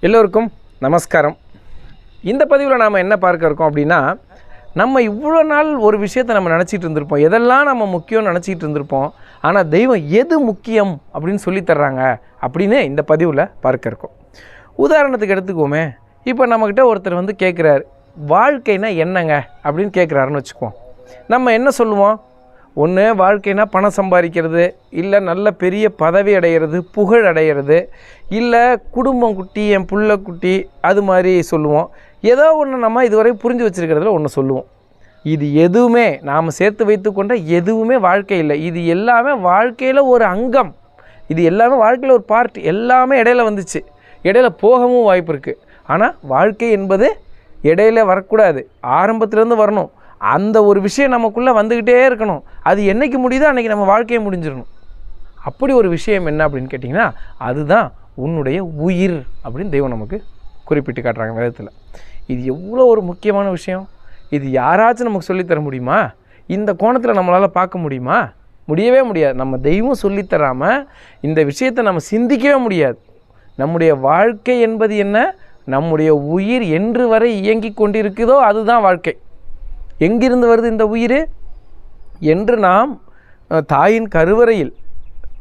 எல்லோருக்கும் நமஸ்காரம். இந்த பதிவில் நாம் என்ன பார்க்க இருக்கோம் அப்படின்னா நம்ம இவ்வளோ நாள் ஒரு விஷயத்தை நம்ம நினச்சிட்டு இருந்திருப்போம். எதெல்லாம் நம்ம முக்கியம்னு நினச்சிட்டு இருந்திருப்போம். ஆனால் தெய்வம் எது முக்கியம் அப்படின்னு சொல்லித் தர்றாங்க அப்படின்னு இந்த பதிவில் பார்க்க இருக்கோம். உதாரணத்துக்கு எடுத்துக்கோமே இப்போ நம்மக்கிட்ட ஒருத்தர் வந்து கேட்குறாரு வாழ்க்கைனா என்னங்க? அப்படின்னு கேட்குறாருன்னு வச்சுக்குவோம். நம்ம என்ன சொல்லுவோம்? ஒன்று வாழ்க்கைனா பணம் சம்பாதிக்கிறது இல்லை நல்ல பெரிய பதவி அடைகிறது புகழ் அடைகிறது இல்லை குடும்பம் குட்டி என் புள்ள குட்டி அது மாதிரி சொல்லுவோம். ஏதோ ஒன்று நம்ம இதுவரை புரிஞ்சு வச்சுருக்கிறதுல ஒன்று சொல்லுவோம். இது எதுவுமே நாம் சேர்த்து வைத்துக்கொண்ட எதுவுமே வாழ்க்கை இல்லை. இது எல்லாமே வாழ்க்கையில் ஒரு அங்கம். இது எல்லாமே வாழ்க்கையில் ஒரு பார்ட் எல்லாமே இடையில வந்துச்சு. இடையில போகவும் வாய்ப்பு இருக்குது ஆனால் வாழ்க்கை என்பது இடையில வரக்கூடாது. ஆரம்பத்துலேருந்து வரணும். அந்த ஒரு விஷயம் நமக்குள்ளே வந்துக்கிட்டே இருக்கணும். அது என்னைக்கு முடியுதோ அன்றைக்கி நம்ம வாழ்க்கையை முடிஞ்சிடணும். அப்படி ஒரு விஷயம் என்ன அப்படின்னு கேட்டிங்கன்னா அதுதான் உன்னுடைய உயிர் அப்படின்னு தெய்வம் நமக்கு குறிப்பிட்டு காட்டுறாங்க வேதத்தில். இது எவ்வளோ ஒரு முக்கியமான விஷயம். இது யாராச்சும் நமக்கு சொல்லித் தர முடியுமா? இந்த கோணத்தில் நம்மளால் பார்க்க முடியுமா? முடியவே முடியாது. நம்ம தெய்வம் சொல்லித்தராமல் இந்த விஷயத்தை நம்ம சிந்திக்கவே முடியாது. நம்முடைய வாழ்க்கை என்பது என்ன? நம்முடைய உயிர் என்று வரை இயங்கிக் கொண்டிருக்குதோ அதுதான் வாழ்க்கை. எங்கிருந்து வருது இந்த உயிர்? என்று நாம் தாயின் கருவறையில்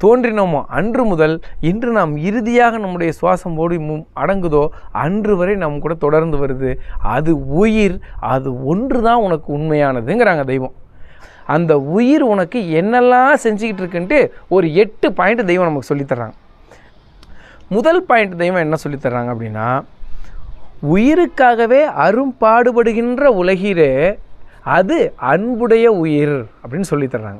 தோன்றினோமோ? அன்று முதல் இன்று நாம் இறுதியாக நம்முடைய சுவாசம் ஓடி மு அடங்குதோ? அன்று வரை நம் கூட தொடர்ந்து வருது. அது உயிர் அது ஒன்று தான் உனக்கு உண்மையானதுங்கிறாங்க தெய்வம். அந்த உயிர் உனக்கு என்னெல்லாம் செஞ்சுக்கிட்டு இருக்குன்ட்டு ஒரு எட்டு பாயிண்ட் தெய்வம் நமக்கு சொல்லித்தர்றாங்க முதல் பாயிண்ட் தெய்வம் என்ன சொல்லித்தர்றாங்க அப்படின்னா உயிருக்காகவே அரும்பாடுபடுகின்ற உலகிலே அது அன்புடைய உயிர் அப்படின்னு சொல்லித் தர்றாங்க.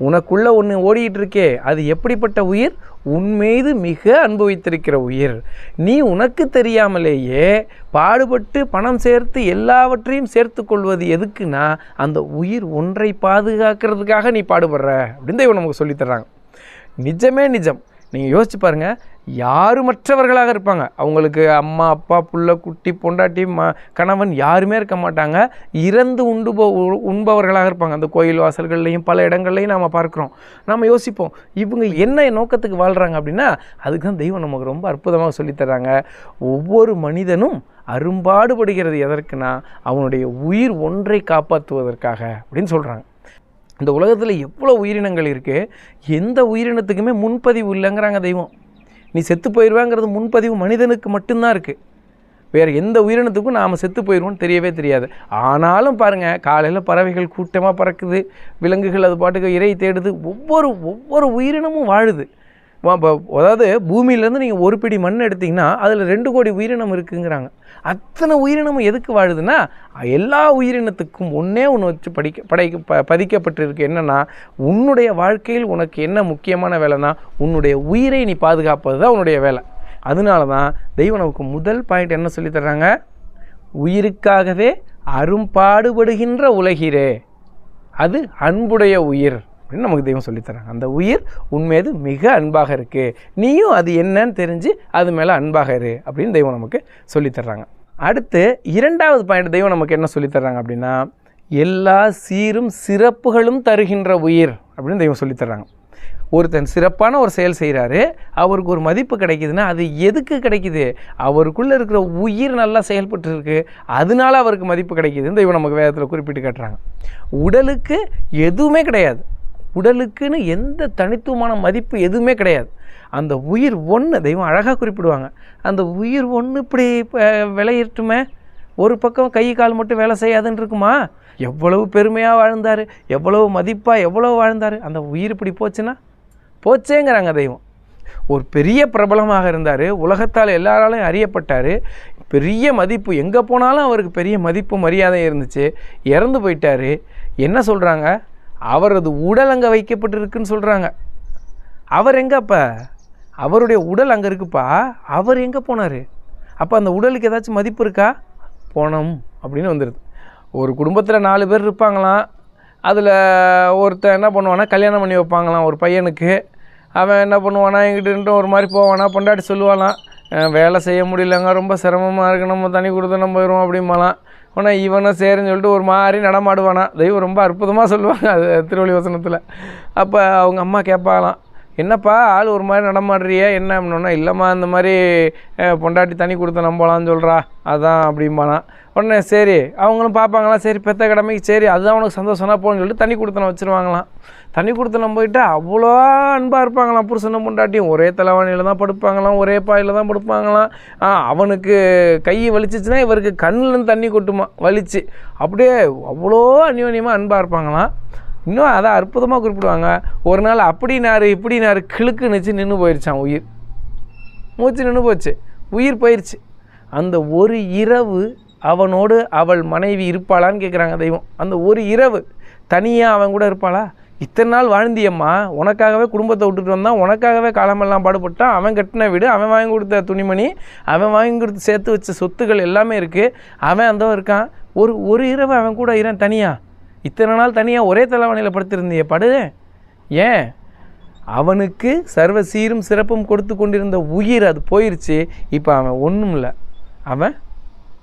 உனக்குள்ள ஒன்று ஓடிக்கிட்டு இருக்கே அது எப்படிப்பட்ட உயிர்? உன் மீது மிக அனுபவித்திருக்கிற உயிர். நீ உனக்கு தெரியாமலேயே பாடுபட்டு பணம் சேர்த்து எல்லாவற்றையும் சேர்த்து கொள்வது எதுக்குன்னா அந்த உயிர் ஒன்றை பாதுகாக்கிறதுக்காக நீ பாடுபடுற அப்படின்னு இவன் நமக்கு சொல்லித் தர்றாங்க நிஜமே நிஜம். நீங்கள் யோசிச்சு பாருங்கள் யாருமற்றவர்களாக இருப்பாங்க. அவங்களுக்கு அம்மா அப்பா புள்ள குட்டி பொண்டாட்டி ம கணவன் யாருமே இருக்க மாட்டாங்க. இறந்து உண்டு போ உ- உண்பவர்களாக இருப்பாங்க. அந்த கோயில் வாசல்கள்லையும் பல இடங்கள்லையும் நாம் பார்க்குறோம். நம்ம யோசிப்போம் இவங்க என்ன நோக்கத்துக்கு வாழ்கிறாங்க அப்படின்னா அதுக்கு தான் தெய்வம் நமக்கு ரொம்ப அற்புதமாக சொல்லித்தராங்க ஒவ்வொரு மனிதனும் அரும்பாடுபடுகிறது எதற்குனா அவனுடைய உயிர் ஒன்றை காப்பாற்றுவதற்காக அப்படின்னு சொல்கிறாங்க இந்த உலகத்தில் எவ்வளோ உயிரினங்கள் இருக்குது எந்த உயிரினத்துக்குமே முன்பதிவு இல்லைங்கிறாங்க தெய்வம். நீ செத்து போயிடுவேங்கிறது முன்பதிவு மனிதனுக்கு மட்டும்தான் இருக்குது வேறு எந்த உயிரினத்துக்கும் நாம் செத்து போயிடுவோம்னு தெரியவே தெரியாது. ஆனாலும் பாருங்கள் காலையில் பறவைகள் கூட்டமாக பறக்குது விலங்குகள் அது பாட்டுக்கு இறை தேடுது ஒவ்வொரு ஒவ்வொரு உயிரினமும் வாழுது. அதாவது பூமியிலேருந்து நீங்கள் ஒரு பிடி மண் எடுத்தீங்கன்னா அதில் ரெண்டு கோடி உயிரினம் இருக்குங்கிறாங்க. அத்தனை உயிரினமும் எதுக்கு வாழுதுன்னா எல்லா உயிரினத்துக்கும் ஒன்றே ஒன்று வச்சு படிக்க படைக்க ப பதிக்கப்பட்டிருக்கு. என்னென்னா உன்னுடைய வாழ்க்கையில் உனக்கு என்ன முக்கியமான வேலைன்னா உன்னுடைய உயிரை நீ பாதுகாப்பது தான் உன்னுடைய வேலை. அதனால தான் தெய்வம் நமக்கு முதல் பாயிண்ட் என்ன சொல்லித் தர்றாங்க? உயிருக்காகவே அரும்பாடுபடுகின்ற உலகிரே அது அன்புடைய உயிர். அப்படின்னு நமக்கு தெய்வம் சொல்லித்தராங்க. அந்த உயிர் உன்மீது மிக அன்பாக இருக்குது நீயும் அது என்னன்னு தெரிஞ்சு அது மேலே அன்பாக இரு அப்படின்னு தெய்வம் நமக்கு சொல்லித் தர்றாங்க அடுத்து இரண்டாவது பாயிண்ட் தெய்வம் நமக்கு என்ன சொல்லித்தர்றாங்க அப்படின்னா எல்லா சீரும் சிறப்புகளும் தருகின்ற உயிர் அப்படின்னு தெய்வம் சொல்லித்தர்றாங்க ஒருத்தன் சிறப்பான ஒரு செயல் செய்கிறாரு அவருக்கு ஒரு மதிப்பு கிடைக்குதுன்னா அது எதுக்கு கிடைக்குது? அவருக்குள்ளே இருக்கிற உயிர் நல்லா செயல்பட்டு இருக்கு அதனால அவருக்கு மதிப்பு கிடைக்குதுன்னு தெய்வம் நமக்கு வேதத்தில் குறிப்பிட்டு காட்டுறாங்க. உடலுக்கு எதுவுமே கிடையாது. உடலுக்குன்னு எந்த தனித்துவமான மதிப்பு எதுவுமே கிடையாது. அந்த உயிர் ஒன்று தெய்வம் அழகாக குறிப்பிடுவாங்க. அந்த உயிர் ஒன்று இப்படி விளையிட்டுமே? ஒரு பக்கம் கை கால் மட்டும் வேலை செய்யாதுன்னு இருக்குமா? எவ்வளவு பெருமையாக வாழ்ந்தார் எவ்வளவு மதிப்பாக எவ்வளோ வாழ்ந்தார். அந்த உயிர் இப்படி போச்சுன்னா? போச்சேங்கிறாங்க தெய்வம். ஒரு பெரிய பிரபலமாக இருந்தார் உலகத்தால் எல்லாராலையும் அறியப்பட்டார். பெரிய மதிப்பு எங்கே போனாலும் அவருக்கு பெரிய மதிப்பு மரியாதை இருந்துச்சு. இறந்து போயிட்டார். என்ன சொல்கிறாங்க அவரது உடல் அங்கே வைக்கப்பட்டிருக்குன்னு சொல்கிறாங்க அவர் எங்கே அவருடைய உடல் அங்கே இருக்குப்பா. அவர் எங்கே போனார்? அப்போ அந்த உடலுக்கு ஏதாச்சும் மதிப்பு இருக்கா? போனோம் அப்படின்னு வந்துடுது ஒரு குடும்பத்தில் நாலு பேர் இருப்பாங்களாம். அதில் ஒருத்தன் என்ன பண்ணுவானா கல்யாணம் பண்ணி வைப்பாங்களாம் ஒரு பையனுக்கு. அவன் என்ன பண்ணுவானா எங்கிட்ட ஒரு மாதிரி போவானா பொண்டாட்டி சொல்லுவானா வேலை செய்ய முடியலங்க ரொம்ப சிரமமாக இருக்குது நம்ம தனி கொடுத்து நம்ம போயிடுவோம் அப்படிம்பாலாம் ஆனால் இவனும் சரின்னு சொல்லிட்டு ஒரு மாதிரி நடமாடுவானா? தெய்வம் ரொம்ப அற்புதமாக சொல்லுவாங்க அது திருவள்ளி வசனத்தில். அப்போ அவங்க அம்மா கேட்பாங்களாம் என்னப்பா ஆள் ஒரு மாதிரி நடமாடுறியே என்ன அப்படின்னா இல்லைம்மா இந்த மாதிரி பொண்டாட்டி தண்ணி கொடுத்த நம்பலான்னு சொல்கிறா அதான் அப்படிம்பானா. உடனே சரி அவங்களும் பார்ப்பாங்களாம் சரி பெத்த கடமைக்கு சரி அதுதான் அவனுக்கு சந்தோஷம்னா போகணும்னு சொல்லிட்டு தண்ணி கொடுத்தன வச்சுருவாங்களாம். தண்ணி கொடுத்தனம் போயிட்டு அவ்வளோ அன்பாக இருப்பாங்களாம் புருஷனும் பொண்டாட்டியும். ஒரே தலைவாணியில் தான் படுப்பாங்களாம் ஒரே பாயில் தான் படுப்பாங்களாம். அவனுக்கு கை வலிச்சிச்சுன்னா இவருக்கு கண்ணில் தண்ணி கொட்டுமா வலிச்சு. அப்படியே அவ்வளோ அந்யோன்யமாக அன்பாக இருப்பாங்களாம். இன்னும் அதை அற்புதமாக குறிப்பிடுவாங்க. ஒரு நாள் அப்படினாரு இப்படினாரு கிழுக்குனுச்சு நின்று போயிடுச்சான் உயிர். மூச்சு நின்று போச்சு. உயிர் போயிடுச்சு அந்த ஒரு இரவு அவனோடு அவள் மனைவி இருப்பாளான்னு கேட்குறாங்க தெய்வம். அந்த ஒரு இரவு தனியாக அவன் கூட இருப்பாளா? இத்தனை நாள் வாழ்ந்தியம்மா. உனக்காகவே குடும்பத்தை விட்டுட்டு வந்தான். உனக்காகவே காலமெல்லாம் பாடுபட்டான். அவன் கட்டின வீடு அவன் வாங்கி கொடுத்த துணிமணி அவன் வாங்கி கொடுத்து சேர்த்து வச்ச சொத்துக்கள் எல்லாமே இருக்குது அவன் அந்த இருக்கான். ஒரு ஒரு இரவு அவன் கூட இறன் தனியாக இத்தனை நாள் தனியாக ஒரே தலைவணையில் படுத்திருந்திய படு. ஏன்? அவனுக்கு சர்வ சீரும் சிறப்பும் கொடுத்து கொண்டிருந்த உயிர் அது போயிருச்சு. இப்போ அவன் ஒன்றும் இல்லை. அவன்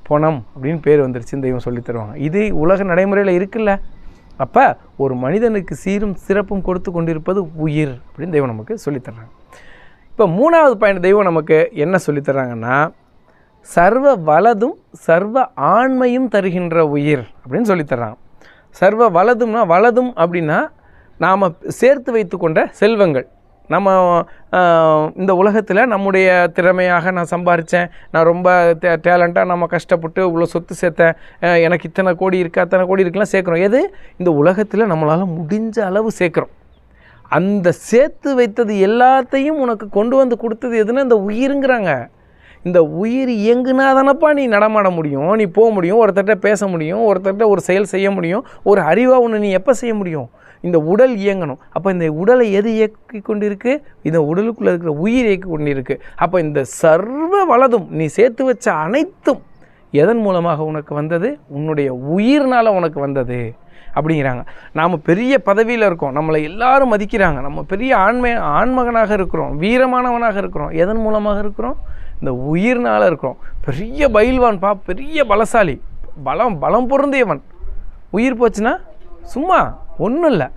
பொணம் அப்படின்னு பேர் வந்துருச்சு தெய்வம் சொல்லித் தருவாங்க. இது உலக நடைமுறையில் இருக்குல்ல. அப்போ ஒரு மனிதனுக்கு சீரும் சிறப்பும் கொடுத்து கொண்டிருப்பது உயிர் அப்படின்னு தெய்வம் நமக்கு சொல்லித் தர்றாங்க. இப்போ மூணாவது பாயிண்ட் தெய்வம் நமக்கு என்ன சொல்லித்தர்றாங்கன்னா சர்வ வலதும் சர்வ ஆண்மையும் தருகின்ற உயிர் அப்படின்னு சொல்லித்தர்றாங்க சர்வ வலதும்னா வலதும் அப்படின்னா நாம் சேர்த்து வைத்துக்கொண்ட செல்வங்கள். நம்ம இந்த உலகத்தில் நம்முடைய திறமையாக நான் சம்பாரித்தேன் நான் ரொம்ப டே டேலண்ட்டாக நம்ம கஷ்டப்பட்டு இவ்வளோ சொத்து சேர்த்தேன் எனக்கு இத்தனை கோடி இருக்குது அத்தனை கோடி இருக்குலாம் சேர்க்குறோம். எது? இந்த உலகத்தில் நம்மளால் முடிஞ்ச அளவு சேர்க்குறோம். அந்த சேர்த்து வைத்தது எல்லாத்தையும் உனக்கு கொண்டு வந்து கொடுத்தது எதுன்னா இந்த உயிருங்கிறாங்க. இந்த உயிர் இயங்குனா தானப்பா நீ நடமாட முடியும் நீ போக முடியும் ஒருத்தர்கிட்ட பேச முடியும் ஒருத்தர்கிட்ட ஒரு செயல் செய்ய முடியும் ஒரு அறிவாக ஒன்று நீ எப்போ செய்ய முடியும்? இந்த உடல் இயங்கணும். அப்போ இந்த உடலை எது இயக்கி கொண்டிருக்கு? இந்த உடலுக்குள்ளே இருக்கிற உயிர் இயக்கி கொண்டிருக்கு. அப்போ இந்த சர்வ வலதும் நீ சேர்த்து வச்ச அனைத்தும் எதன் மூலமாக உனக்கு வந்தது? உன்னுடைய உயிர்னால் உனக்கு வந்தது. அப்படிங்கிறாங்க. நாம் பெரிய பதவியில் இருக்கோம். நம்மளை எல்லாரும் மதிக்கிறாங்க. நம்ம பெரிய ஆண்மை ஆண்மகனாக இருக்கிறோம். வீரமானவனாக இருக்கிறோம். எதன் மூலமாக இருக்கிறோம்? இந்த உயிர்னால் இருக்கிறோம். பெரிய பயில்வான் பா பெரிய பலசாலி. பலம் பலம் பொருந்தியவன். உயிர் போச்சுன்னா சும்மா ஒன்றும் இல்லை.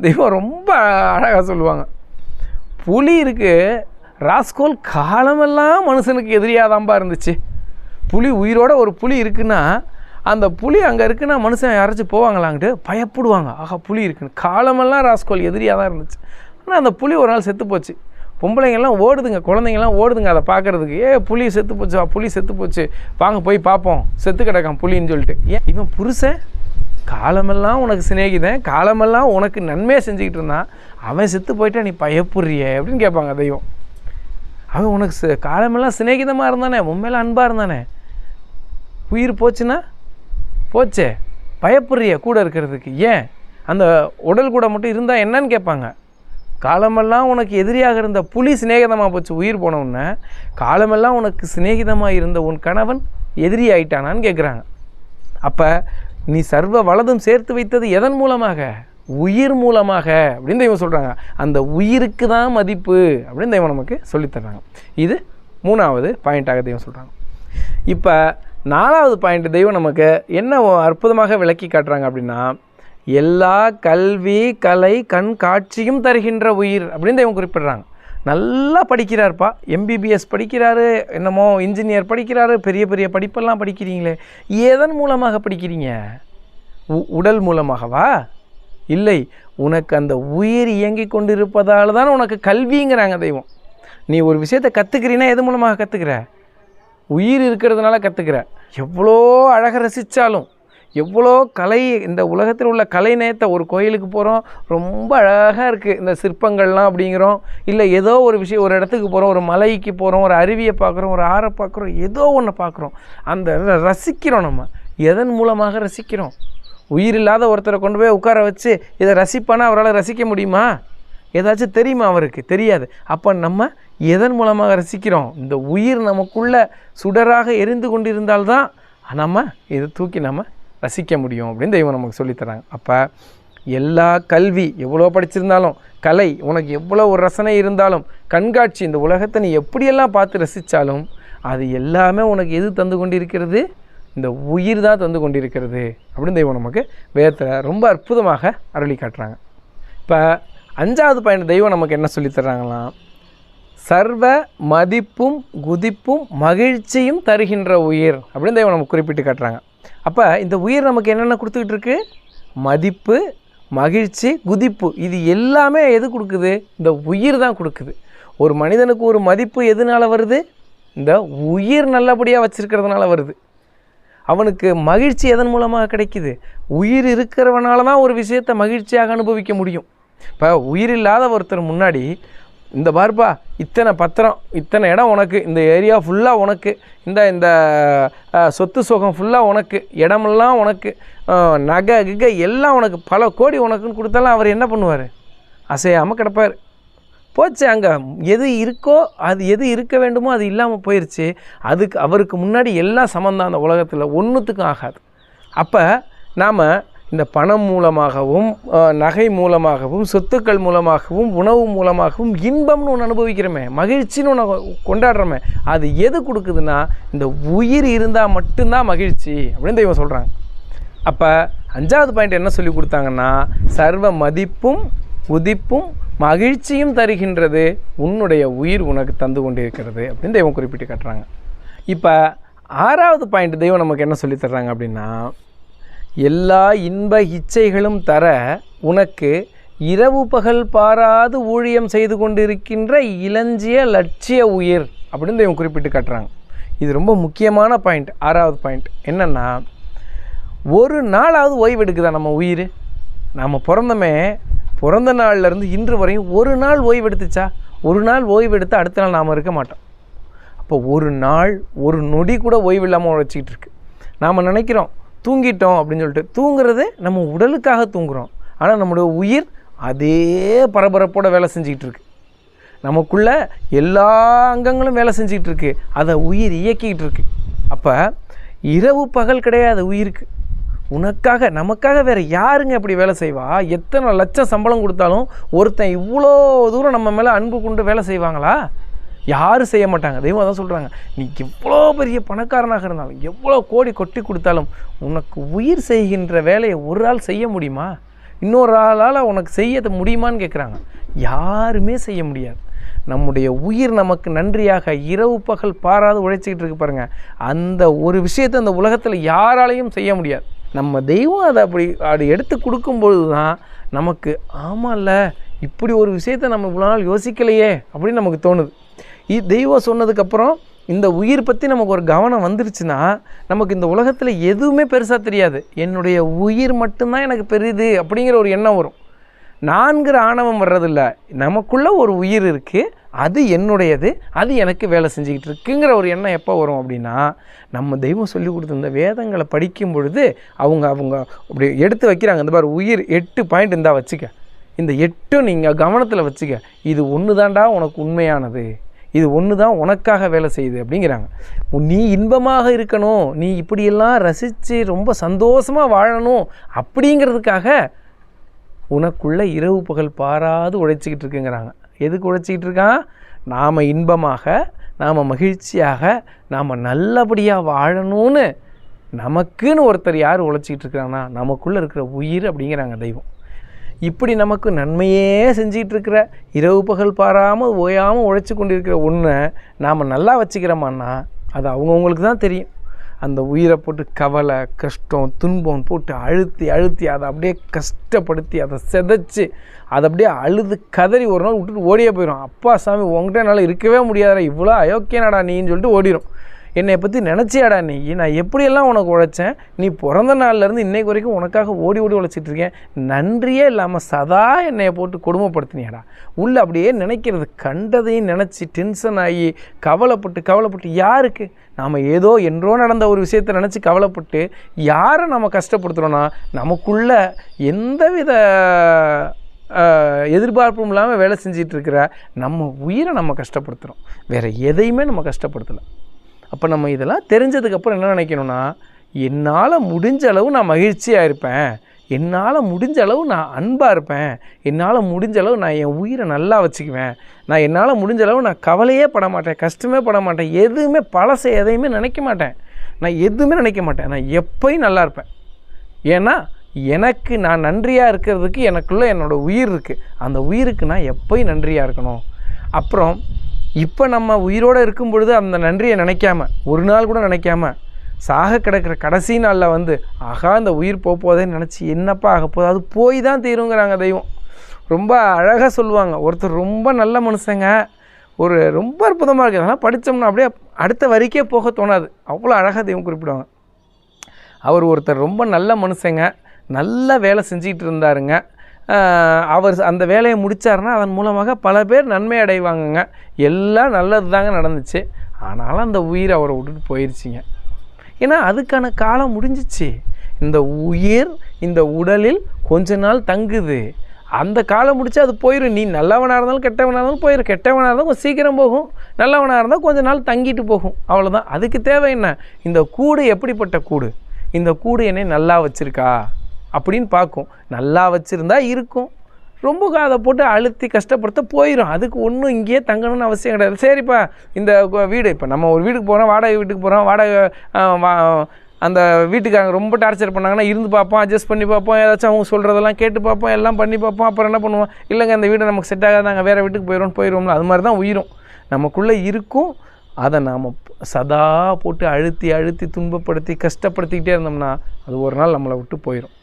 தெய்வம் ரொம்ப அழகாக சொல்லுவாங்க. புலி இருக்கு ராஸ்கோல் காலமெல்லாம் மனுஷனுக்கு எதிரியாதான்பா இருந்துச்சு. புலி உயிரோட ஒரு புலி இருக்குன்னா அந்த புலி அங்கே இருக்குன்னா மனுஷன் யாராச்சும் போவாங்களாங்கிட்டு பயப்படுவாங்க. ஆகா புலி இருக்குன்னு. காலமெல்லாம் ராஸ்கோல் எதிரியாக தான் இருந்துச்சு. ஆனால் அந்த புலி ஒரு நாள் செத்து போச்சு. பொம்பளைங்கள்லாம் ஓடுதுங்க குழந்தைங்கெல்லாம் ஓடுதுங்க அதை பார்க்கறதுக்கு. ஏ புலி செத்து போச்சு புலி செத்து போச்சு. வாங்க போய் பார்ப்போம். செத்து கிடக்கான் புலின்னு சொல்லிட்டு. ஏன் இவன் புருஷன்? காலமெல்லாம் உனக்கு சிநேகிதன் காலமெல்லாம் உனக்கு நன்மையாக செஞ்சுக்கிட்டு இருந்தான். அவன் செத்து போயிட்டா நீ பயப்படுறியே அப்படின்னு கேட்பாங்க தெய்வம். அவன் உனக்கு காலமெல்லாம் சிநேகிதமாக இருந்தானே உண்மையில அன்பாக இருந்தானே. உயிர் போச்சுன்னா? போச்சே. பயப்புறிய கூட இருக்கிறதுக்கு. ஏன்? அந்த உடல் கூட மட்டும் இருந்தால் என்னன்னு கேட்பாங்க. காலமெல்லாம் உனக்கு எதிரியாக இருந்த புலி சிநேகிதமாக போச்சு உயிர் போன காலமெல்லாம் உனக்கு சிநேகிதமாக இருந்த உன் கணவன் எதிரி ஆயிட்டானான்னு கேட்குறாங்க அப்போ நீ சர்வ வலதும் சேர்த்து வைத்தது எதன் மூலமாக? உயிர் மூலமாக அப்படின்னு தெய்வம் சொல்கிறாங்க அந்த உயிருக்கு தான் மதிப்பு அப்படின்னு தெய்வம் நமக்கு சொல்லித் தர்றாங்க. இது மூணாவது பாயிண்ட்டாக தெய்வம் சொல்கிறாங்க இப்போ நாலாவது பாயிண்ட் தெய்வம் நமக்கு என்ன அற்புதமாக விளக்கி காட்டுறாங்க அப்படின்னா எல்லா கல்வி கலை கண் காட்சியும் தருகின்ற உயிர் அப்படின்னு தெய்வம் குறிப்பிடுறாங்க. நல்லா படிக்கிறார்ப்பா. எம்பிபிஎஸ் படிக்கிறாரு என்னமோ இன்ஜினியர் படிக்கிறாரு பெரிய பெரிய படிப்பெல்லாம் படிக்கிறீங்களே. எதன் மூலமாக படிக்கிறீங்க? உ- உடல் மூலமாகவா? இல்லை உனக்கு அந்த உயிர் இயங்கி கொண்டிருப்பதால் தான் உனக்கு கல்விங்கிறாங்க தெய்வம். நீ ஒரு விஷயத்தை கற்றுக்கிறீன்னா எது மூலமாக கற்றுக்கிற உயிர் இருக்கிறதுனால கற்றுக்கிற எவ்வளோ அழகை ரசித்தாலும் எவ்வளோ கலை இந்த உலகத்தில் உள்ள கலை நேயத்தை ஒரு கோயிலுக்கு போகிறோம் ரொம்ப அழகாக இருக்குது இந்த சிற்பங்கள்லாம் அப்படிங்கிறோம். இல்லை ஏதோ ஒரு விஷயம் ஒரு இடத்துக்கு போகிறோம் ஒரு மலைக்கு போகிறோம் ஒரு அருவியை பார்க்குறோம் ஒரு ஆறை பார்க்குறோம் ஏதோ ஒன்று பார்க்குறோம். அந்த ரசிக்கிறோம் நம்ம. எதன் மூலமாக ரசிக்கிறோம்? உயிர் இல்லாத ஒருத்தரை கொண்டு போய் உட்கார வச்சு இதை ரசிப்பானா அவரால் ரசிக்க முடியுமா? ஏதாச்சும் தெரியுமா அவருக்கு? தெரியாது. அப்போ நம்ம எதன் மூலமாக ரசிக்கிறோம்? இந்த உயிர் நமக்குள்ள சுடராக எரிந்து கொண்டிருந்தால்தான் நம்ம இதை தூக்கி நம்ம ரசிக்க முடியும் அப்படின்னு தெய்வம் நமக்கு சொல்லித்தராங்க. அப்போ எல்லா கல்வி எவ்வளோ படிச்சிருந்தாலும் கலை உனக்கு எவ்வளோ ஒரு ரசனை இருந்தாலும் கண்காட்சி இந்த உலகத்தை நீ எப்படியெல்லாம் பார்த்து ரசித்தாலும் அது எல்லாமே உனக்கு எது தந்து கொண்டிருக்கிறது? இந்த உயிர் தான் தந்து கொண்டிருக்கிறது அப்படின்னு தெய்வம் நமக்கு வேதத்தில் ரொம்ப அற்புதமாக அருளி காட்டுறாங்க. இப்போ அஞ்சாவது பயணம் தெய்வம் நமக்கு என்ன சொல்லித்தர்றாங்களாம் சர்வ மதிப்பும் குதிப்பும் மகிழ்ச்சியும் தருகின்ற உயிர் அப்படின்னு தெய்வம் நமக்கு குறிப்பிட்டு காட்டுறாங்க. அப்போ இந்த உயிர் நமக்கு என்னென்ன கொடுத்துக்கிட்டு இருக்கு? மதிப்பு மகிழ்ச்சி குதிப்பு. இது எல்லாமே எது கொடுக்குது? இந்த உயிர் தான் கொடுக்குது. ஒரு மனிதனுக்கு ஒரு மதிப்பு எதனால வருது? இந்த உயிர் நல்லபடியாக வச்சுருக்கிறதுனால வருது. அவனுக்கு மகிழ்ச்சி எதன் மூலமாக கிடைக்குது? உயிர் இருக்கிறவனால தான் ஒரு விஷயத்தை மகிழ்ச்சியாக அனுபவிக்க முடியும். இப்போ உயிர் இல்லாத ஒருத்தர் முன்னாடி இந்த பார்ப்பா இத்தனை பத்திரம் இத்தனை இடம் உனக்கு இந்த ஏரியா ஃபுல்லாக உனக்கு இந்த இந்த சொத்து சுகம் ஃபுல்லாக உனக்கு இடமெல்லாம் உனக்கு நகை கிகை எல்லாம் உனக்கு பல கோடி உனக்குன்னு கொடுத்தாலும் அவர் என்ன பண்ணுவார்? அசையாமல் கிடப்பார். போச்சு அங்கே. எது இருக்கோ அது எது இருக்க வேண்டுமோ அது இல்லாமல் போயிடுச்சு அதுக்கு அவருக்கு முன்னாடி எல்லாம் சமந்தான் அந்த உலகத்தில் ஒன்றுத்துக்கும் ஆகாது. அப்போ நாம் இந்த பணம் மூலமாகவும் நகை மூலமாகவும் சொத்துக்கள் மூலமாகவும் உணவு மூலமாகவும் இன்பம்னு ஒன்று அனுபவிக்கிறோமே மகிழ்ச்சின்னு ஒன்று கொண்டாடுறோமே அது எது கொடுக்குதுன்னா இந்த உயிர் இருந்தால் மட்டும்தான் மகிழ்ச்சி அப்படின்னு தெய்வம் சொல்கிறாங்க அப்போ அஞ்சாவது பாயிண்ட் என்ன சொல்லி கொடுத்தாங்கன்னா சர்வ மதிப்பும் உதிப்பும் மகிழ்ச்சியும் தருகின்றது உன்னுடைய உயிர் உனக்கு தந்து கொண்டிருக்கிறது அப்படின்னு தெய்வம் குறிப்பிட்டு காட்டுறாங்க. இப்போ ஆறாவது பாயிண்ட் தெய்வம் நமக்கு என்ன சொல்லித்தர்றாங்க அப்படின்னா எல்லா இன்ப இச்சைகளும் தர உனக்கு இரவு பகல் பாராது ஊழியம் செய்து கொண்டிருக்கின்ற இளஞ்சிய லட்சிய உயிர் அப்படின்னு இவன் குறிப்பிட்டு காட்டுறாங்க. இது ரொம்ப முக்கியமான பாயிண்ட் ஆறாவது பாயிண்ட் என்னென்னா ஒரு நாளாவது ஓய்வு எடுக்குதா நம்ம உயிர்? நாம் பிறந்தமே பிறந்த நாள்லேருந்து இன்று வரையும் ஒரு நாள் ஓய்வு எடுத்துச்சா? ஒரு நாள் ஓய்வு எடுத்து அடுத்த நாள் நாம் இருக்க மாட்டோம். அப்போ ஒரு நாள் ஒரு நொடி கூட ஓய்வு இல்லாமல் உழைச்சிக்கிட்டு இருக்கு. நாம் நினைக்கிறோம் தூங்கிட்டோம் அப்படின்னு சொல்லிட்டு தூங்குறது நம்ம உடலுக்காக தூங்குறோம். ஆனால் நம்முடைய உயிர் அதே பரபரப்போட வேலை செஞ்சுக்கிட்டு இருக்கு. நமக்குள்ள எல்லா அங்கங்களும் வேலை செஞ்சுக்கிட்டு இருக்கு. அதை உயிர் இயக்கிக்கிட்டு இருக்கு. அப்போ இரவு பகல் கிடையாது உயிருக்கு. உனக்காக நமக்காக வேறு யாருங்க அப்படி வேலை செய்வா? எத்தனை லட்சம் சம்பளம் கொடுத்தாலும் ஒருத்தன் இவ்வளோ தூரம் நம்ம மேலே அன்பு கொண்டு வேலை செய்வாங்களா? யாரும் செய்ய மாட்டாங்க. தெய்வம் அதான் சொல்கிறாங்க நீ எவ்வளோ பெரிய பணக்காரனாக இருந்தாலும் எவ்வளோ கோடி கொட்டி கொடுத்தாலும் உனக்கு உயிர் செய்கின்ற வேலையை ஒரு ஆள் செய்ய முடியுமா? இன்னொரு ஆளால் உனக்கு செய்ய முடியுமான்னு கேட்குறாங்க யாருமே செய்ய முடியாது. நம்முடைய உயிர் நமக்கு நன்றியாக இரவு பகல் பாராது உழைச்சிக்கிட்டு இருக்கு பாருங்கள் அந்த ஒரு விஷயத்தை அந்த உலகத்தில் யாராலையும் செய்ய முடியாது. நம்ம தெய்வம் அதை அப்படி அப்படி எடுத்து கொடுக்கும்பொழுது தான் நமக்கு ஆமாம்ல இப்படி ஒரு விஷயத்தை நம்ம இவ்வளோ நாள் யோசிக்கலையே அப்படின்னு நமக்கு தோணுது. தெய்வம் சொன்னதுக்கப்புறம் இந்த உயிர் பற்றி நமக்கு ஒரு கவனம் வந்துருச்சுன்னா நமக்கு இந்த உலகத்தில் எதுவுமே பெருசாக தெரியாது. என்னுடைய உயிர் மட்டும்தான் எனக்கு பெரியது அப்படிங்கிற ஒரு எண்ணம் வரும். நான்கிற ஆணவம் வர்றதில்ல. நமக்குள்ளே ஒரு உயிர் இருக்குது அது என்னுடையது அது எனக்கு வேலை செஞ்சுக்கிட்டு இருக்குங்கிற ஒரு எண்ணம் எப்போ வரும் அப்படின்னா நம்ம தெய்வம் சொல்லி கொடுத்துருந்த வேதங்களை படிக்கும் பொழுது அவங்க அவங்க அப்படி எடுத்து வைக்கிறாங்க. இந்த மாதிரி உயிர் எட்டு பாயிண்ட் இருந்தால் வச்சுக்க. இந்த எட்டும் நீங்கள் கவனத்தில் வச்சுக்க. இது ஒன்று தாண்டா உனக்கு உண்மையானது. இது ஒன்று தான் உனக்காக வேலை செய்யுது அப்படிங்கிறாங்க. நீ இன்பமாக இருக்கணும் நீ இப்படியெல்லாம் ரசித்து ரொம்ப சந்தோஷமாக வாழணும் அப்படிங்கிறதுக்காக உனக்குள்ளே இரவு பகல் பாராது உழைச்சிக்கிட்டு இருக்குங்கிறாங்க. எதுக்கு உழைச்சிக்கிட்டு இருக்கான்? நாம் இன்பமாக நாம் மகிழ்ச்சியாக நாம் நல்லபடியாக வாழணும்னு நமக்குன்னு ஒருத்தர் யார் உழைச்சிக்கிட்டு இருக்கிறாங்கன்னா நமக்குள்ளே இருக்கிற உயிர் அப்படிங்கிறாங்க தெய்வம். இப்படி நமக்கு நன்மையே செஞ்சிகிட்ருக்கிற இரவு பகல் பாராமல் ஓயாமல் உழைச்சி கொண்டிருக்கிற ஒன்றை நாம் நல்லா வச்சுக்கிறோமான்னா அது அவங்கவுங்களுக்கு தான் தெரியும். அந்த உயிரை போட்டு கவலை கஷ்டம் துன்பம் போட்டு அழுத்தி அழுத்தி அதை அப்படியே கஷ்டப்படுத்தி அதை செதைச்சி அதை அப்படியே அழுது கதறி ஒரு நாள் விட்டுட்டு ஓடியே போயிடும் அப்பா சாமி உங்ககிட்ட என்னால் இருக்கவே முடியாதா இவ்வளோ அயோக்கியனாடா நீன்னு சொல்லிட்டு ஓடிடும் என்னை பற்றி நினச்சியாடா நீ? நான் எப்படியெல்லாம் உனக்கு உழைச்சேன்? நீ பிறந்த நாள்லேருந்து இன்னைக்கு வரைக்கும் உனக்காக ஓடி ஓடி உழைச்சிட்டு இருக்கேன். நன்றியே இல்லாமல் சதா என்னையை போட்டு கொடுமைப்படுத்தினியாடா. உள்ள அப்படியே நினைக்கிறது கண்டதையும் நினச்சி டென்ஷன் ஆகி கவலைப்பட்டு கவலைப்பட்டு யாருக்கு? நாம் ஏதோ என்றோ நடந்த ஒரு விஷயத்தை நினச்சி கவலைப்பட்டு யாரை நம்ம கஷ்டப்படுத்துகிறோன்னா நமக்குள்ள எந்தவித எதிர்பார்ப்பும் இல்லாமல் வேலை செஞ்சிட்டு இருக்கிற நம்ம உயிரை நம்ம கஷ்டப்படுத்துகிறோம் வேறு எதையுமே நம்ம கஷ்டப்படுத்தலை. அப்போ நம்ம இதெல்லாம் தெரிஞ்சதுக்கப்புறம் என்ன நினைக்கணும்னா என்னால் முடிஞ்ச அளவு நான் மகிழ்ச்சியாக இருப்பேன். என்னால் முடிஞ்ச அளவு நான் அன்பாக இருப்பேன். என்னால் முடிஞ்ச அளவு நான் என் உயிரை நல்லா வச்சுக்குவேன். நான் என்னால் முடிஞ்ச அளவு நான் கவலையே பட மாட்டேன் கஷ்டமே பட மாட்டேன். எதுவுமே பழச எதையுமே நினைக்க மாட்டேன். நான் எதுவுமே நினைக்க மாட்டேன். நான் எப்பயும் நல்லா இருப்பேன். ஏன்னா எனக்கு நான் நன்றியாக இருக்கிறதுக்கு எனக்குள்ளே என்னோடய உயிர் இருக்குது அந்த உயிருக்கு நான் எப்போயும் நன்றியாக இருக்கணும். அப்புறம் இப்போ நம்ம உயிரோடு இருக்கும் பொழுது அந்த நன்றியை நினைக்காம ஒரு நாள் கூட நினைக்காம சாக கிடக்கிற கடைசி நாளில் வந்து ஆகா அந்த உயிர் போக போதேன்னு நினச்சி என்னப்பா ஆக போகுது? அது போய் தான் தீருங்கிறாங்க தெய்வம். ரொம்ப அழகாக சொல்லுவாங்க. ஒருத்தர் ரொம்ப நல்ல மனுஷங்க ஒரு ரொம்ப அற்புதமாக இருக்குது அதெல்லாம் படித்தோம்னா அப்படியே அடுத்த வரிக்கே போக தோணாது. அவ்வளோ அழகாக தெய்வம் குறிப்பிடுவாங்க. அவர் ஒருத்தர் ரொம்ப நல்ல மனுஷங்க நல்ல வேலை செஞ்சிகிட்டு இருந்தாருங்க. அவர் அந்த வேலையை முடித்தார்னா அதன் மூலமாக பல பேர் நன்மை அடைவாங்கங்க. எல்லாம் நல்லது தாங்க நடந்துச்சு. ஆனாலும் அந்த உயிர் அவரை விட்டுட்டு போயிடுச்சிங்க ஏன்னா அதுக்கான காலம் முடிஞ்சிச்சு. இந்த உயிர் இந்த உடலில் கொஞ்ச நாள் தங்குது. அந்த காலம் முடிச்சு அது போயிடும் நீ நல்லவனாக இருந்தாலும் கெட்டவனாக இருந்தாலும் போயிடும் கெட்டவனாக இருந்தாலும் கொஞ்சம் சீக்கிரம் போகும். நல்லவனாக இருந்தால் கொஞ்ச நாள் தங்கிட்டு போகும். அவ்வளோதான் அதுக்கு தேவை என்ன? இந்த கூடு எப்படிப்பட்ட கூடு? இந்த கூடு என்னை நல்லா வச்சுருக்கா? அப்படின்னு பார்க்கும். நல்லா வச்சுருந்தா இருக்கும். ரொம்ப அதை போட்டு அழுத்தி கஷ்டப்படுத்த போயிடும் அதுக்கு ஒன்றும் இங்கேயே தங்கணும்னு அவசியம் கிடையாது. சரிப்பா இந்த வீடு இப்போ நம்ம ஒரு வீட்டுக்கு போகிறோம் வாடகை வீட்டுக்கு போகிறோம் வாடகை வா- அந்த வீட்டுக்காரங்க ரொம்ப டார்ச்சர் பண்ணாங்கன்னா இருந்து பார்ப்போம் அட்ஜஸ்ட் பண்ணி பார்ப்போம் ஏதாச்சும் அவங்க சொல்கிறதெல்லாம் கேட்டு பார்ப்போம் எல்லாம் பண்ணி பார்ப்போம் அப்புறம் என்ன பண்ணுவோம்? இல்லைங்க இந்த வீடு நமக்கு செட் ஆகாது நாங்கள் வேறு வீட்டுக்கு போயிடுவோம் போயிடுவோம்ல அது மாதிரி தான் உயிரும். நமக்குள்ளே இருக்கும். அதை நாம் சதா போட்டு அழுத்தி அழுத்தி துன்பப்படுத்தி கஷ்டப்படுத்திக்கிட்டே இருந்தோம்னா அது ஒரு நாள் நம்மளை விட்டு போயிடும்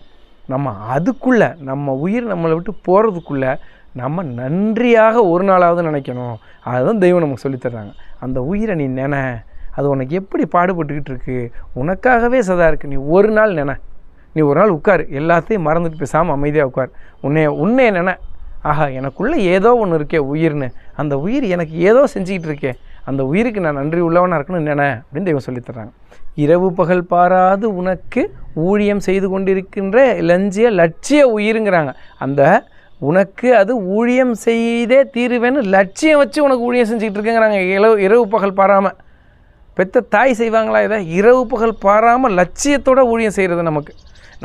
நம்ம அதுக்குள்ளே நம்ம உயிர் நம்மளை விட்டு போகிறதுக்குள்ளே நம்ம நன்றியாக ஒரு நாளாவது நினைக்கணும். அதுதான் தெய்வம் நமக்கு சொல்லித் தர்றாங்க. அந்த உயிரை நீ நினை. அது உனக்கு எப்படி பாடுபட்டுக்கிட்டு இருக்கு? உனக்காகவே சதா இருக்கு. நீ ஒரு நாள் நினை. நீ ஒரு நாள் உட்காரு. எல்லாத்தையும் மறந்துட்டு பேசாமல் அமைதியாக உட்கார். உன்னைய உன்னைய நினை. ஆஹா எனக்குள்ளே ஏதோ ஒன்று இருக்கே உயிர்னு. அந்த உயிர் எனக்கு ஏதோ செஞ்சுக்கிட்டு இருக்கே. அந்த உயிருக்கு நான் நன்றி உள்ளவனாக இருக்கணும்னு நினை அப்படின்னு தெய்வம் சொல்லித்தர்றாங்க இரவு பகல் பாராது உனக்கு ஊழியம் செய்து கொண்டிருக்கின்ற லஞ்சிய லட்சிய உயிருங்கிறாங்க. அந்த உனக்கு அது ஊழியம் செய்தே தீருவேன்னு லட்சியம் வச்சு உனக்கு ஊழியம் செஞ்சுக்கிட்டு இருக்குங்கிறாங்க. இரவு இரவு பகல் பாராமல் பெத்த தாய் செய்வாங்களா இதை? இரவு பகல் பாராமல் லட்சியத்தோட ஊழியம் செய்கிறது நமக்கு.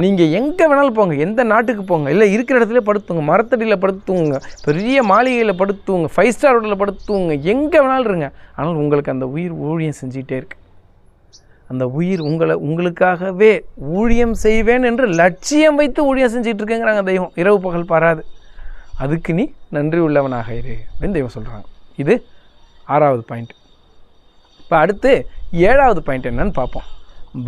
நீங்கள் எங்கே வேணாலும் போங்க. எந்த நாட்டுக்கு போங்க. இல்லை இருக்கிற இடத்துல படுத்துங்க. மரத்தடியில் படுத்துங்க. பெரிய மாளிகையில் படுத்துங்க. ஃபைவ் ஸ்டார் ஹோட்டலில் படுத்துங்க. எங்கே வேணாலும் இருங்க. ஆனால் உங்களுக்கு அந்த உயிர் ஊழியம் செஞ்சுக்கிட்டே இருக்குது அந்த உயிர் உங்களை உங்களுக்காகவே ஊழியம் செய்வேன் என்று லட்சியம் வைத்து ஊழியம் செஞ்சுட்டு இருக்கேங்கிறாங்க தெய்வம். இரவு பகல் பாராது. அதுக்கு நீ நன்றி உள்ளவனாக இரு அப்படின்னு தெய்வம் சொல்கிறாங்க இது ஆறாவது பாயிண்ட் இப்போ அடுத்து ஏழாவது பாயிண்ட் என்னன்னு பார்ப்போம்.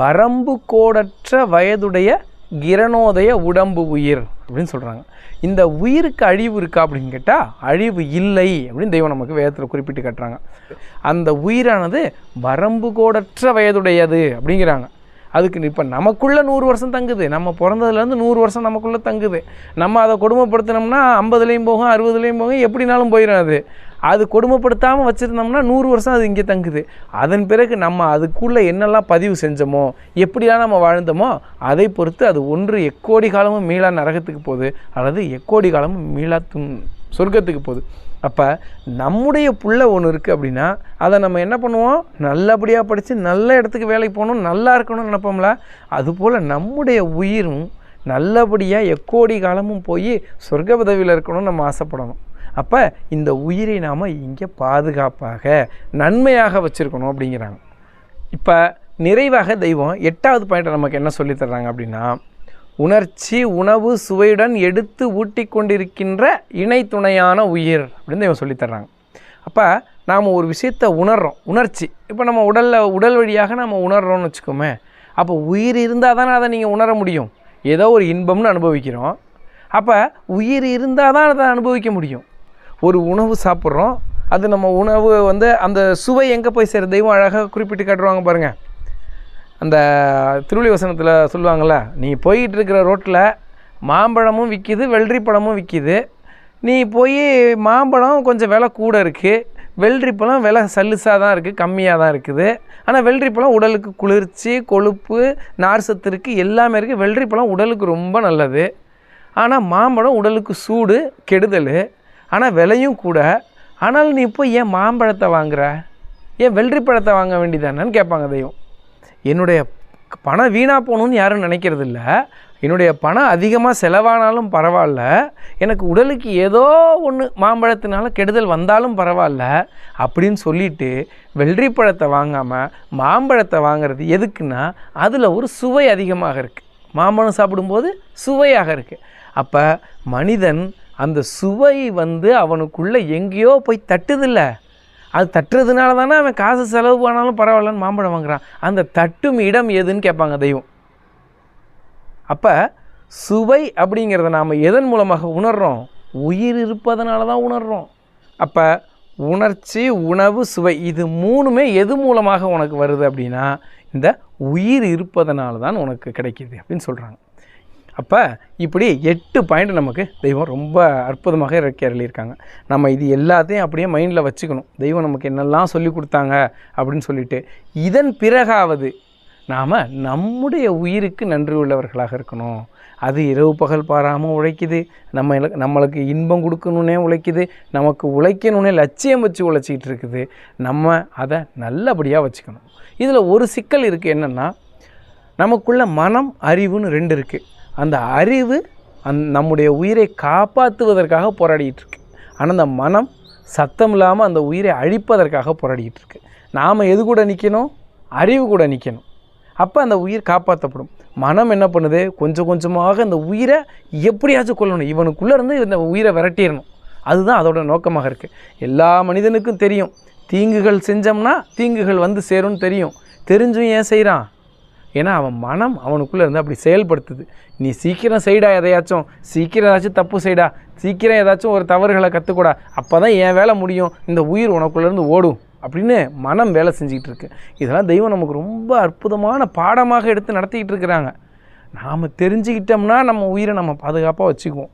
வரம்பு கோடற்ற வயதுடைய கிரணோதய உடம்பு உயிர் அப்படின்னு சொல்கிறாங்க இந்த உயிருக்கு அழிவு இருக்கா அப்படின்னு கேட்டால் அழிவு இல்லை அப்படின்னு தெய்வம் நமக்கு வேதத்தில் குறிப்பிட்டு கட்டுறாங்க. அந்த உயிரானது வரம்பு கோடற்ற வயதுடையது அப்படிங்கிறாங்க. அதுக்கு இப்போ நமக்குள்ளே நூறு வருஷம் தங்குது. நம்ம பிறந்ததுலேருந்து நூறு வருஷம் நமக்குள்ளே தங்குது. நம்ம அதை கொடுமைப்படுத்தினோம்னா ஐம்பதுலேயும் போகும் அறுபதுலேயும் போகும் எப்படினாலும் போயிடும் அது. அது கொடுமைப்படுத்தாமல் வச்சுருந்தோம்னா நூறு வருஷம் அது இங்கே தங்குது. அதன் பிறகு நம்ம அதுக்குள்ளே என்னெல்லாம் பதிவு செஞ்சோமோ எப்படிலாம் நம்ம வாழ்ந்தோமோ அதை பொறுத்து அது ஒன்று எக்கோடி காலமும் மீளா நரகத்துக்கு போகுது அல்லது எக்கோடி காலமும் மீளா தும் சொர்க்கத்துக்கு போகுது. அப்போ நம்முடைய புள்ள ஒன்று இருக்குது அப்படின்னா அதை நம்ம என்ன பண்ணுவோம்? நல்லபடியாக படித்து நல்ல இடத்துக்கு வேலைக்கு போகணும் நல்லா இருக்கணும்னு நினப்போம்ல? அதுபோல் நம்முடைய உயிரும் நல்லபடியாக எக்கோடி காலமும் போய் சொர்க்க பதவியில் இருக்கணும்னு நம்ம ஆசைப்படணும். அப்போ இந்த உயிரை நாம் இங்கே பாதுகாப்பாக நன்மையாக வச்சுருக்கணும் அப்படிங்கிறாங்க. இப்போ நிறைவாக தெய்வம் எட்டாவது பாயிண்ட் நமக்கு என்ன சொல்லித் தர்றாங்க அப்படின்னா உணர்ச்சி உணவு சுவையுடன் எடுத்து ஊட்டி கொண்டிருக்கின்ற இணை துணையான உயிர் அப்படின்னு இவன் சொல்லித்தர்றாங்க அப்போ நாம் ஒரு விஷயத்தை உணர்கிறோம் உணர்ச்சி. இப்போ நம்ம உடலில் உடல் வழியாக நம்ம உணர்கிறோம்னு வச்சுக்கோமே அப்போ உயிர் இருந்தால் தானே அதை நீங்கள் உணர முடியும். ஏதோ ஒரு இன்பம்னு அனுபவிக்கிறோம். அப்போ உயிர் இருந்தால் தான் அதை அனுபவிக்க முடியும். ஒரு உணவு சாப்பிட்றோம். அது நம்ம உணவு வந்து அந்த சுவை எங்கே போய் சேர? தெய்வம் அழகாக குறிப்பிட்டு காட்டுவாங்க பாருங்கள் அந்த திருவள்ளி வசனத்தில் சொல்லுவாங்கள்ல நீ போய்கிட்டு இருக்கிற ரோட்டில் மாம்பழமும் விற்கிது வெள்ளரி பழமும் விற்கிது நீ போய் மாம்பழம் கொஞ்சம் விலை கூட இருக்குது வெள்ளரி பழம் விலை சல்லுசாக தான் இருக்குது கம்மியாக தான் இருக்குது. ஆனால் வெள்ளரி பழம் உடலுக்கு குளிர்ச்சி கொழுப்பு நார் சத்து இருக்குது எல்லாமே இருக்குது வெள்ளரி பழம் உடலுக்கு ரொம்ப நல்லது. ஆனால் மாம்பழம் உடலுக்கு சூடு கெடுதல். ஆனால் விலையும் கூட. ஆனால் நீ இப்போ ஏன் மாம்பழத்தை வாங்குற? ஏன் வெள்ளரி பழத்தை வாங்க வேண்டியதானேன்னு கேட்பாங்க தெய்வம். என்னுடைய பணம் வீணாக போகணும்னு யாரும் நினைக்கிறது இல்லை என்னுடைய பணம் அதிகமாக செலவானாலும் பரவாயில்ல. எனக்கு உடலுக்கு ஏதோ ஒன்று மாம்பழத்தினால கெடுதல் வந்தாலும் பரவாயில்ல அப்படின்னு சொல்லிட்டு வெள்ளரி பழத்தை வாங்காமல் மாம்பழத்தை வாங்குறது எதுக்குன்னா அதில் ஒரு சுவை அதிகமாக இருக்குது மாம்பழம் சாப்பிடும்போது சுவையாக இருக்குது அப்போ மனிதன் அந்த சுவை வந்து அவனுக்குள்ளே எங்கேயோ போய் தட்டுதில்ல. அது தட்டுறதுனால தானே அவன் காசு செலவு பண்ணாலும் பரவாயில்லன்னு மாம்பழம் வாங்குறான். அந்த தட்டும் இடம் எதுன்னு கேட்பாங்க தெய்வம். அப்போ சுவை அப்படிங்கிறத நாம் எதன் மூலமாக உணர்கிறோம் உயிர் இருப்பதனால தான் உணர்கிறோம் அப்போ உணர்ச்சி உணவு சுவை இது மூணுமே எது மூலமாக உனக்கு வருது அப்படின்னா இந்த உயிர் இருப்பதனால தான் உனக்கு கிடைக்கிது அப்படின்னு சொல்கிறாங்க அப்போ இப்படி எட்டு பாயிண்ட் நமக்கு தெய்வம் ரொம்ப அற்புதமாக இறக்கி அருளியிருக்காங்க. நம்ம இது எல்லாத்தையும் அப்படியே மைண்டில் வச்சுக்கணும். தெய்வம் நமக்கு என்னெல்லாம் சொல்லி கொடுத்தாங்க அப்படின்னு சொல்லிட்டு இதன் பிறகாவது நாம் நம்முடைய உயிருக்கு நன்றி உள்ளவர்களாக இருக்கணும். அது இரவு பகல் பாராமல் உழைக்குது. நம்ம நம்மளுக்கு இன்பம் கொடுக்கணுன்னே உழைக்குது. நமக்கு உழைக்கணுன்னே லட்சியம் வச்சு உழைச்சிக்கிட்டு இருக்குது. நம்ம அதை நல்லபடியாக வச்சுக்கணும். இதில் ஒரு சிக்கல் இருக்குது என்னென்னா நமக்குள்ள மனம் அறிவுன்னு ரெண்டு இருக்குது அந்த அறிவு அந் நம்முடைய உயிரை காப்பாற்றுவதற்காக போராடிக்கிட்டு இருக்கு ஆனால் அந்த மனம் சத்தம் இல்லாமல் அந்த உயிரை அழிப்பதற்காக போராடிக்கிட்டு இருக்கு நாம் எது கூட நிற்கணும் அறிவு கூட நிற்கணும் அப்போ அந்த உயிர் காப்பாற்றப்படும் மனம் என்ன பண்ணுது? கொஞ்சம் கொஞ்சமாக அந்த உயிரை எப்படியாச்சும் கொள்ளணும் இவனுக்குள்ளே இருந்து இந்த உயிரை விரட்டிடணும் அதுதான் அதோட நோக்கமாக இருக்குது எல்லா மனிதனுக்கும் தெரியும். தீங்குகள் செஞ்சோம்னா தீங்குகள் வந்து சேரும்னு தெரியும். தெரிஞ்சும் ஏன் செய்கிறான் ஏன்னா அவன் மனம் அவனுக்குள்ளே இருந்து அப்படி செயல்படுத்துது. நீ சீக்கிரம் செய்டா எதையாச்சும். சீக்கிரம் ஏதாச்சும் தப்பு செய்டா. சீக்கிரம் ஏதாச்சும் ஒரு தவறுகளை கற்றுக்கூடா அப்போ தான் என் வேலை முடியும். இந்த உயிர் உனக்குள்ளேருந்து ஓடும் அப்படின்னு மனம் வேலை செஞ்சுக்கிட்டு இருக்கு. இதெல்லாம் தெய்வம் நமக்கு ரொம்ப அற்புதமான பாடமாக எடுத்து நடத்திக்கிட்டு இருக்கிறாங்க. நாம் தெரிஞ்சுக்கிட்டோம்னா நம்ம உயிரை நம்ம பாதுகாப்பாக வச்சுக்குவோம்.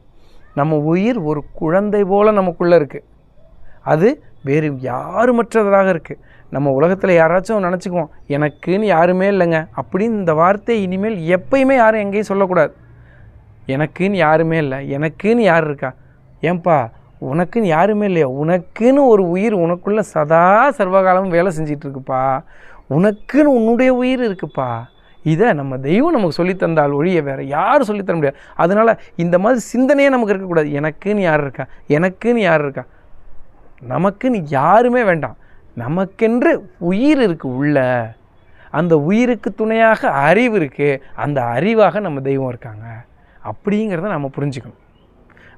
நம்ம உயிர் ஒரு குழந்தை போல் நமக்குள்ளே இருக்குது அது வேறு யாருமற்றதாக இருக்குது நம்ம உலகத்தில் யாராச்சும் நினச்சிக்குவோம் எனக்குன்னு யாருமே இல்லைங்க. அப்படின்னு இந்த வார்த்தை இனிமேல் எப்பயுமே யாரும் எங்கேயும் சொல்லக்கூடாது. எனக்குன்னு யாருமே இல்லை. எனக்குன்னு யார் இருக்கா? ஏன்பா உனக்குன்னு யாருமே இல்லையா? உனக்குன்னு ஒரு உயிர் உனக்குள்ளே சதா சர்வகாலமும் வேலை செஞ்சிட்டு இருக்குப்பா உனக்குன்னு உன்னுடைய உயிர் இருக்குப்பா. இதை நம்ம தெய்வம் நமக்கு சொல்லித் தந்தால் ஒழிய வேறு யாரும் சொல்லித்தர முடியாது. அதனால் இந்த மாதிரி சிந்தனையே நமக்கு இருக்கக்கூடாது. எனக்குன்னு யார் இருக்கா? எனக்குன்னு யார் இருக்கா? நமக்குன்னு யாருமே வேண்டாம். நமக்கென்று உயிர் இருக்குது உள்ள அந்த உயிருக்கு துணையாக அறிவு இருக்குது அந்த அறிவாக நம்ம தெய்வம் இருக்காங்க. அப்படிங்கிறத நம்ம புரிஞ்சுக்கணும்.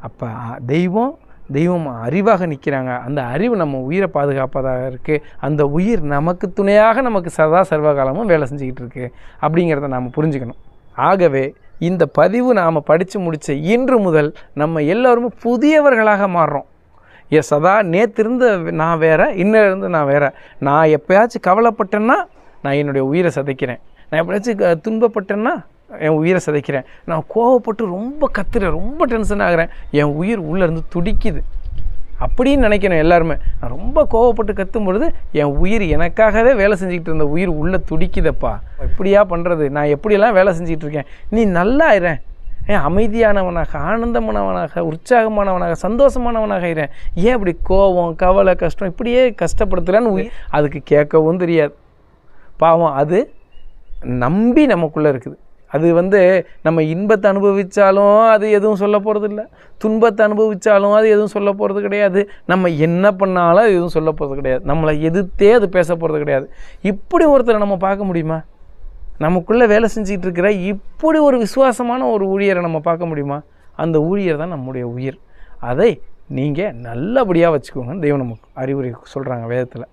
அப்போ தெய்வம் தெய்வம் அறிவாக நிற்கிறாங்க அந்த அறிவு நம்ம உயிரை பாதுகாப்பதாக இருக்குது அந்த உயிர் நமக்கு துணையாக நமக்கு சதா சர்வகாலமும் வேலை செஞ்சுக்கிட்டு இருக்கு. அப்படிங்கிறத நாம் புரிஞ்சுக்கணும். ஆகவே இந்த பதிவு நாம் படித்து முடித்த இன்று முதல் நம்ம எல்லோருமே புதியவர்களாக மாறுறோம். எஸ் சதா நேற்று இருந்த நான் வேறு இன்னும் நான் வேறு. நான் எப்போயாச்சும் கவலைப்பட்டேன்னா நான் என்னுடைய உயிரை சதைக்கிறேன். நான் எப்படியாச்சும் துன்பப்பட்டேன்னா என் உயிரை சதைக்கிறேன். நான் கோவப்பட்டு ரொம்ப கத்துறேன் ரொம்ப டென்ஷன் ஆகுறேன். என் உயிர் உள்ளே இருந்து துடிக்குது. அப்படின்னு நினைக்கணும் எல்லாருமே. நான் ரொம்ப கோவப்பட்டு கத்தும் பொழுது என் உயிர் எனக்காகவே வேலை செஞ்சுக்கிட்டு இருந்த உயிர் உள்ளே துடிக்குதப்பா. எப்படியா பண்ணுறது நான் எப்படியெல்லாம் வேலை செஞ்சுக்கிட்டு இருக்கேன்? நீ நல்லா ஆயிரேன் ஏன் அமைதியானவனாக ஆனந்தமானவனாக உற்சாகமானவனாக சந்தோஷமானவனாக இருக்கிறேன் ஏன் இப்படி கோபம் கவலை கஷ்டம் இப்படியே கஷ்டப்படுத்துகிறான்னு அதுக்கு கேட்கவும் தெரியாது. பாவம் அது நம்பி நமக்குள்ளே இருக்குது. அது வந்து நம்ம இன்பத்தை அனுபவித்தாலும் அது எதுவும் சொல்ல போகிறதில்ல துன்பத்தை அனுபவித்தாலும் அது எதுவும் சொல்ல போகிறது கிடையாது. நம்ம என்ன பண்ணாலும் அது எதுவும் சொல்ல போகிறது கிடையாது. நம்மளை எதிர்த்தே அது பேச போகிறது கிடையாது. இப்படி ஒருத்தரை நம்ம பார்க்க முடியுமா? நமக்குள்ளே வேலை செஞ்சுக்கிட்டு இருக்கிற இப்படி ஒரு விசுவாசமான ஒரு ஊழியரை நம்ம பார்க்க முடியுமா? அந்த ஊழியர் தான் நம்முடைய உயிர். அதை நீங்கள் நல்லபடியாக வச்சுக்கோங்கன்னு தெய்வம் நமக்கு அறிவுரை சொல்கிறாங்க வேதத்தில்.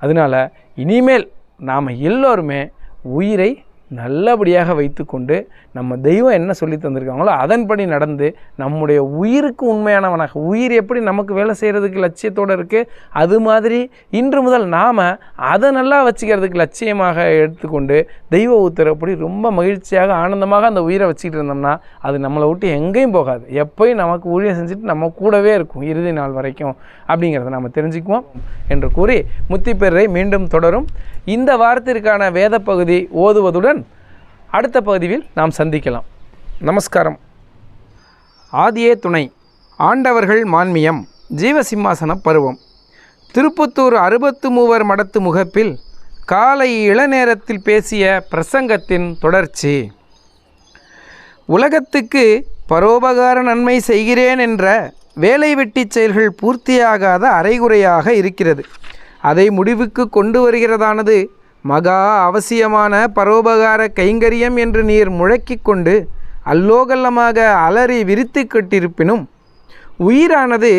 அதனால் இனிமேல் நாம் எல்லோருமே உயிரை நல்லபடியாக வைத்துக்கொண்டு நம்ம தெய்வம் என்ன சொல்லி தந்திருக்காங்களோ அதன்படி நடந்து நம்முடைய உயிருக்கு உண்மையானவனாக உயிர் எப்படி நமக்கு வேலை செய்கிறதுக்கு லட்சியத்தோடு இருக்குது அது மாதிரி இன்று முதல் நாம் அதை நல்லா வச்சுக்கிறதுக்கு லட்சியமாக எடுத்துக்கொண்டு தெய்வ உத்தரப்படி ரொம்ப மகிழ்ச்சியாக ஆனந்தமாக அந்த உயிரை வச்சுக்கிட்டு இருந்தோம்னா அது நம்மளை விட்டு எங்கேயும் போகாது. எப்போயும் நமக்கு ஊழியம் செஞ்சுட்டு நம்ம கூடவே இருக்கும் இறுதி நாள் வரைக்கும் அப்படிங்கிறத நம்ம தெரிஞ்சுக்குவோம் என்று கூறி முத்திப்பேரை மீண்டும் தொடரும். இந்த வாரத்திற்கான வேத பகுதி ஓதுவதுடன் அடுத்த பகுதியில் நாம் சந்திக்கலாம். நமஸ்காரம். ஆதியே துணை ஆண்டவர்கள் மான்மியம் ஜீவசிம்மாசன பருவம். திருப்புத்தூர் அறுபத்து மூவர் மடத்து முகப்பில் காலை இளநேரத்தில் பேசிய பிரசங்கத்தின் தொடர்ச்சி. உலகத்துக்கு பரோபகார நன்மை செய்கிறேன் என்ற வேலை வெட்டி செயல்கள் பூர்த்தியாகாத அரைகுறையாக இருக்கிறது. அதை முடிவுக்கு கொண்டு வருகிறதானது மகா அவசியமான பரோபகார கைங்கரியம் என்று நீர் முழக்கிக் கொண்டு அல்லோகல்லமாக அலறி விரித்து கட்டிருப்பினும் உயிரானது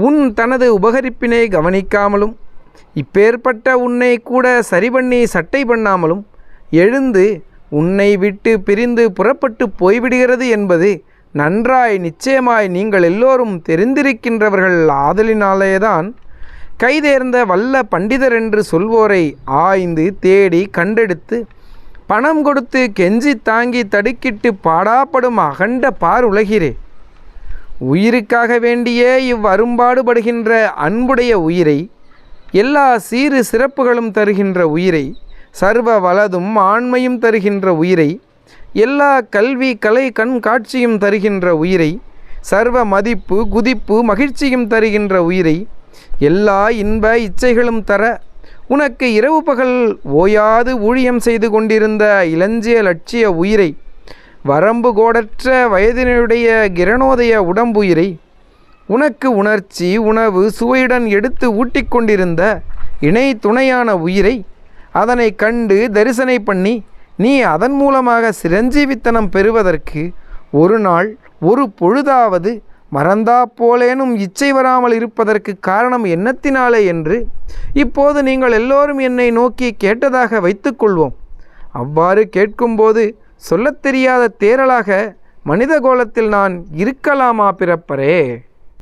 உன் தனது உபகரிப்பினை கவனிக்காமலும் இப்பேற்பட்ட உன்னை கூட சரி பண்ணி சட்டை பண்ணாமலும் எழுந்து உன்னை விட்டு பிரிந்து புறப்பட்டு போய்விடுகிறது என்பது நன்றாய் நிச்சயமாய் நீங்கள் எல்லோரும் தெரிந்திருக்கின்றவர்கள் ஆதலினாலேதான் கைதேர்ந்த வல்ல பண்டிதர் என்று சொல்வோரை ஆய்ந்து தேடி கண்டெடுத்து பணம் கொடுத்து கெஞ்சி தாங்கி தடுக்கிட்டு பாடாப்படும் அகண்ட பார் உலகிறே உயிருக்காக வேண்டியே இவ்வரும்பாடுபடுகின்ற அன்புடைய உயிரை எல்லா சீறு சிறப்புகளும் தருகின்ற உயிரை சர்வ வலதும் ஆண்மையும் தருகின்ற உயிரை எல்லா கல்வி கலை கண் காட்சியும் தருகின்ற உயிரை சர்வ மதிப்பு குதிப்பு மகிழ்ச்சியும் தருகின்ற உயிரை எல்லா இன்ப இச்சைகளும் தர உனக்கு இரவு பகல் ஓயாது ஊழியம் செய்து கொண்டிருந்த இளஞ்சிய லட்சிய உயிரை வரம்பு கோடற்ற வயதினுடைய கிரணோதய உடம்புயிரை உனக்கு உணர்ச்சி உணவு சுவையுடன் எடுத்து ஊட்டிக்கொண்டிருந்த இணை துணையான உயிரை அதனை கண்டு தரிசனை பண்ணி நீ அதன் மூலமாக சிரஞ்சீவித்தனம் பெறுவதற்கு ஒரு நாள் ஒரு பொழுதாவது மறந்தா போலேனும் இச்சை வராமல் இருப்பதற்கு காரணம் என்னத்தினாலே என்று இப்போது நீங்கள் எல்லோரும் என்னை நோக்கி கேட்டதாக வைத்துக்கொள்வோம். அவ்வாறு கேட்கும்போது சொல்லத் தெரியாத தேரலாக மனித கோலத்தில் நான் இருக்கலாமா பிறப்பரே?